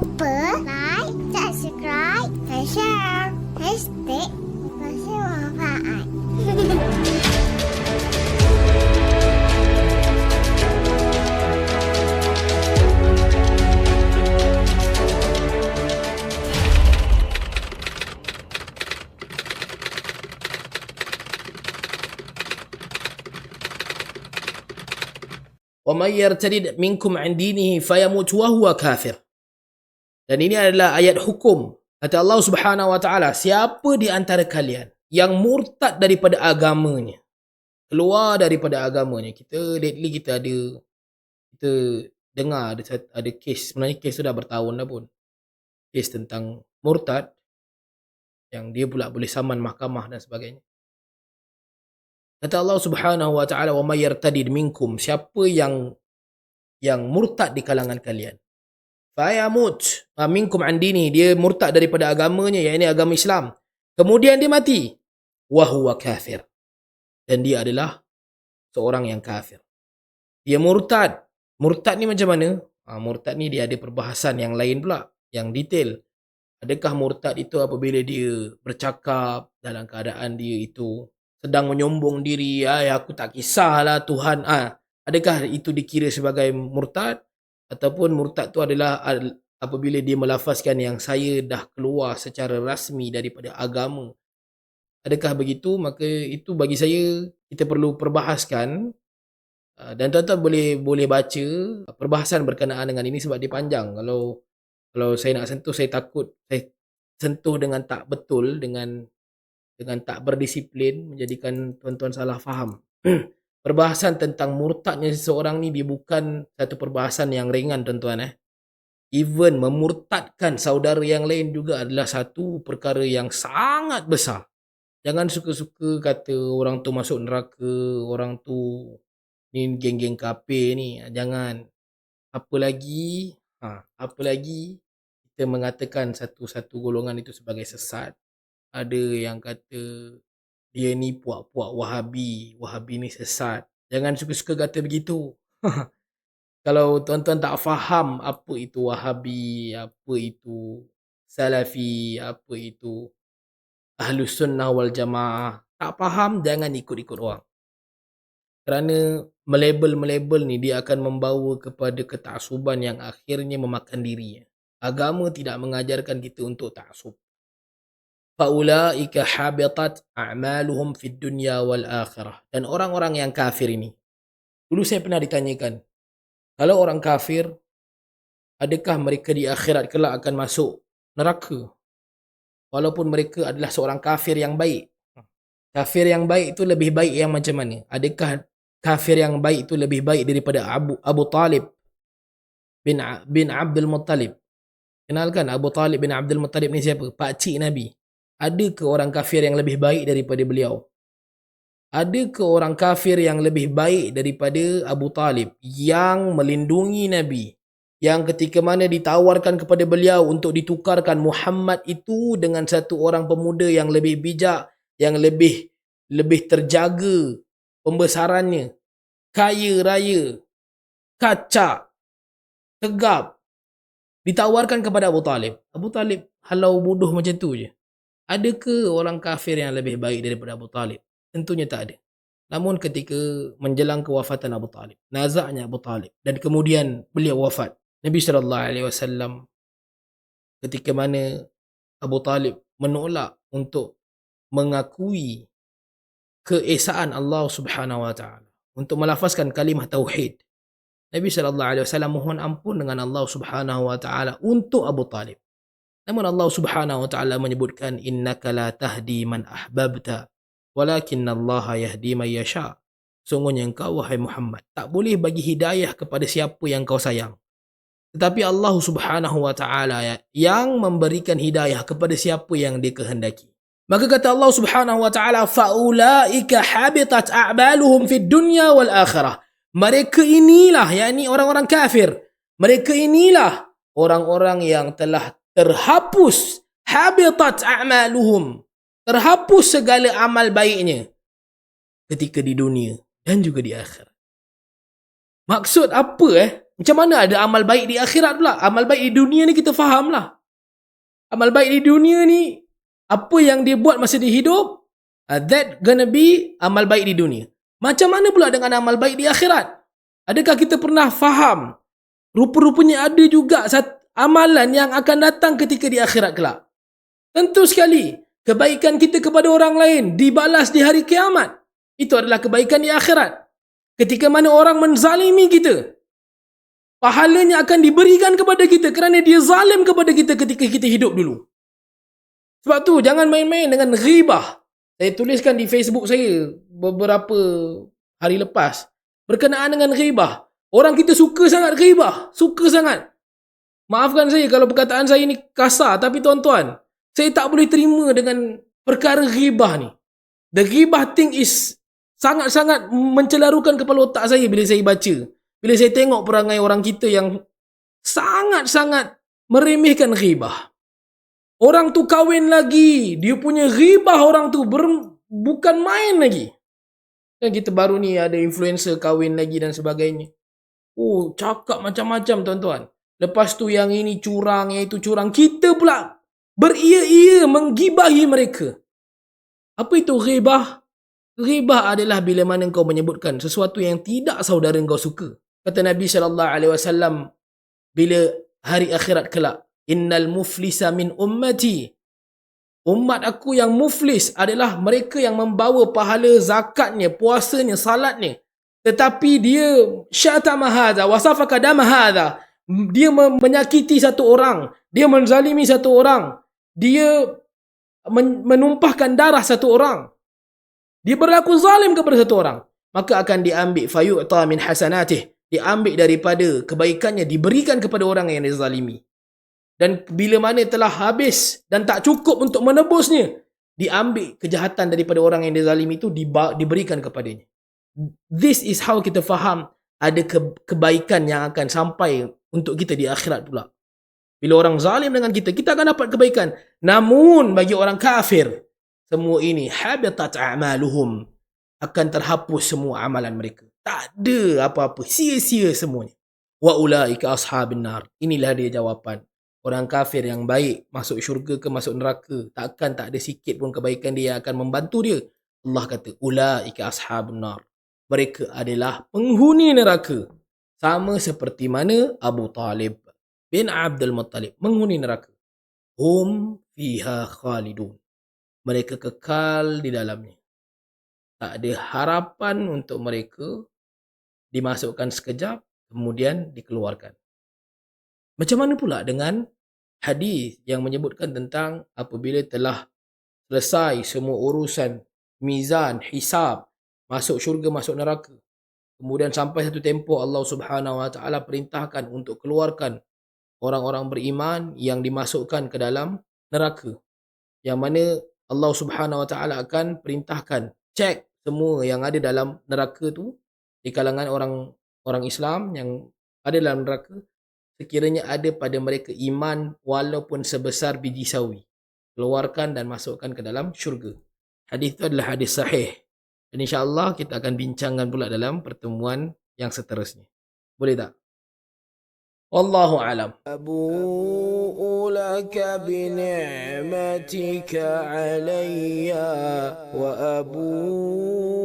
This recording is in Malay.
open, like, subscribe, and share. Hashtag ومن يرتد منكم عن دينه فيموت وهو كافر Dan ini adalah ayat hukum. Kata Allah Subhanahu wa taala, siapa di antara kalian yang murtad daripada agamanya, keluar daripada agamanya. Kita lately kita ada kita dengar ada ada kes, sebenarnya kes tu dah bertahun dah pun. Kes tentang murtad yang dia pula boleh saman mahkamah dan sebagainya. Kata Allah Subhanahu wa taala, "Wa may yartadid minkum" siapa yang yang murtad di kalangan kalian. Fayamut ha, minkum an dini, dia murtad daripada agamanya, yakni agama Islam. Kemudian dia mati. Wa huwa kafir. Dan dia adalah seorang yang kafir. Dia murtad. Murtad ni macam mana? Ha, murtad ni dia ada perbahasan yang lain pula, yang detail. Adakah murtad itu apabila dia bercakap dalam keadaan dia itu sedang menyombong diri, ay aku tak kisahlah Tuhan. Ah, adakah itu dikira sebagai murtad ataupun murtad tu adalah al- apabila dia melafazkan yang saya dah keluar secara rasmi daripada agama. Adakah begitu? Maka itu bagi saya kita perlu perbahaskan Ah, dan tuan-tuan boleh boleh baca perbahasan berkenaan dengan ini sebab dia panjang. Kalau kalau saya nak sentuh saya takut saya sentuh dengan tak betul dengan dengan tak berdisiplin menjadikan tuan-tuan salah faham. perbahasan tentang murtadnya seseorang ni dia bukan satu perbahasan yang ringan tuan-tuan eh. Even memurtadkan saudara yang lain juga adalah satu perkara yang sangat besar. Jangan suka-suka kata orang tu masuk neraka, orang tu ni geng-geng kafir ni. Jangan. Apa lagi? Ha, apa lagi kita mengatakan satu-satu golongan itu sebagai sesat. Ada yang kata dia ni puak-puak Wahabi, Wahabi ni sesat. Jangan suka-suka kata begitu. Kalau tuan-tuan tak faham apa itu Wahabi, apa itu Salafi, apa itu Ahlus Sunnah wal Jamaah, tak faham jangan ikut-ikut orang. Kerana melabel-melabel ni dia akan membawa kepada ketaksuban yang akhirnya memakan dirinya. Agama tidak mengajarkan kita untuk taksub. Faulaika habitat a'maluhum fid dunya wal akhirah. Dan orang-orang yang kafir ini. Dulu saya pernah ditanyakan, kalau orang kafir, adakah mereka di akhirat kelak akan masuk neraka? Walaupun mereka adalah seorang kafir yang baik. Kafir yang baik itu lebih baik yang macam mana? Adakah kafir yang baik itu lebih baik daripada Abu Abu Talib bin bin Abdul Muttalib? Kenalkan Abu Talib bin Abdul Muttalib ni siapa? Pak cik Nabi. Ada ke orang kafir yang lebih baik daripada beliau? Ada ke orang kafir yang lebih baik daripada Abu Talib yang melindungi Nabi? Yang ketika mana ditawarkan kepada beliau untuk ditukarkan Muhammad itu dengan satu orang pemuda yang lebih bijak, yang lebih lebih terjaga pembesarannya, kaya raya, kacak, tegap, ditawarkan kepada Abu Talib. Abu Talib halau bodoh macam tu je. Ada ke orang kafir yang lebih baik daripada Abu Talib? Tentunya tak ada. Namun ketika menjelang kewafatan Abu Talib, nazaknya Abu Talib dan kemudian beliau wafat. Nabi sallallahu alaihi wasallam ketika mana Abu Talib menolak untuk mengakui keesaan Allah Subhanahu wa taala untuk melafazkan kalimah tauhid. Nabi sallallahu alaihi wasallam mohon ampun dengan Allah Subhanahu wa taala untuk Abu Talib. Namun Allah Subhanahu wa taala menyebutkan innaka la tahdi man ahbabta walakin Allah yahdi man yasha. Sungguhnya engkau wahai Muhammad tak boleh bagi hidayah kepada siapa yang kau sayang. Tetapi Allah Subhanahu wa taala yang memberikan hidayah kepada siapa yang dia kehendaki. Maka kata Allah Subhanahu wa taala faulaika habitat a'maluhum fid dunya wal akhirah. Mereka inilah yakni orang-orang kafir. Mereka inilah orang-orang yang telah terhapus habitat a'maluhum. Terhapus segala amal baiknya ketika di dunia dan juga di akhirat. Maksud apa eh? Macam mana ada amal baik di akhirat pula? Amal baik di dunia ni kita faham lah. Amal baik di dunia ni, apa yang dia buat masa dia hidup, uh, that gonna be amal baik di dunia. Macam mana pula dengan amal baik di akhirat? Adakah kita pernah faham? Rupa-rupanya ada juga sat- amalan yang akan datang ketika di akhirat kelak. Tentu sekali, kebaikan kita kepada orang lain dibalas di hari kiamat. Itu adalah kebaikan di akhirat. Ketika mana orang menzalimi kita, pahalanya akan diberikan kepada kita kerana dia zalim kepada kita ketika kita hidup dulu. Sebab tu jangan main-main dengan ghibah. Saya tuliskan di Facebook saya beberapa hari lepas berkenaan dengan ghibah. Orang kita suka sangat ghibah, suka sangat. Maafkan saya kalau perkataan saya ni kasar tapi tuan-tuan, saya tak boleh terima dengan perkara ghibah ni. The ghibah thing is sangat-sangat mencelarukan kepala otak saya bila saya baca. Bila saya tengok perangai orang kita yang sangat-sangat meremehkan ghibah. Orang tu kahwin lagi. Dia punya ghibah orang tu ber, bukan main lagi. Dan kita baru ni ada influencer kahwin lagi dan sebagainya. Oh, cakap macam-macam tuan-tuan. Lepas tu yang ini curang, yang itu curang. Kita pula beria-ia menggibahi mereka. Apa itu ghibah? Ghibah adalah bila mana kau menyebutkan sesuatu yang tidak saudara kau suka. Kata Nabi sallallahu alaihi wasallam bila hari akhirat kelak, innal muflisa min ummati. Umat aku yang muflis adalah mereka yang membawa pahala zakatnya, puasanya, salatnya. Tetapi dia syatama hadha wa safaka dama hadha. Dia menyakiti satu orang, dia menzalimi satu orang, dia menumpahkan darah satu orang. Dia berlaku zalim kepada satu orang. Maka akan diambil fayu'ta min hasanatih diambil daripada kebaikannya diberikan kepada orang yang dizalimi. Dan bila mana telah habis dan tak cukup untuk menebusnya, diambil kejahatan daripada orang yang dizalimi itu diberikan kepadanya. This is how kita faham ada kebaikan yang akan sampai untuk kita di akhirat pula. Bila orang zalim dengan kita, kita akan dapat kebaikan. Namun bagi orang kafir, semua ini habitat a'maluhum akan terhapus semua amalan mereka. Tak ada apa-apa. Sia-sia semuanya. Wa ulaika ashabin nar. Inilah dia jawapan. Orang kafir yang baik masuk syurga ke masuk neraka. Takkan tak ada sikit pun kebaikan dia akan membantu dia. Allah kata, ulaika ashabun nar. Mereka adalah penghuni neraka. Sama seperti mana Abu Talib bin Abdul Muttalib menghuni neraka. Hum fiha khalidun. Mereka kekal di dalamnya. Tak ada harapan untuk mereka dimasukkan sekejap, kemudian dikeluarkan. Macam mana pula dengan hadis yang menyebutkan tentang apabila telah selesai semua urusan mizan, hisab, masuk syurga, masuk neraka. Kemudian sampai satu tempoh Allah Subhanahu Wa Taala perintahkan untuk keluarkan orang-orang beriman yang dimasukkan ke dalam neraka. Yang mana Allah Subhanahu Wa Taala akan perintahkan cek semua yang ada dalam neraka tu di kalangan orang orang Islam yang ada dalam neraka sekiranya ada pada mereka iman walaupun sebesar biji sawi keluarkan dan masukkan ke dalam syurga hadis itu adalah hadis sahih dan insyaallah kita akan bincangkan pula dalam pertemuan yang seterusnya boleh tak والله أعلم أبوء لك بنعمتك علي وأبوء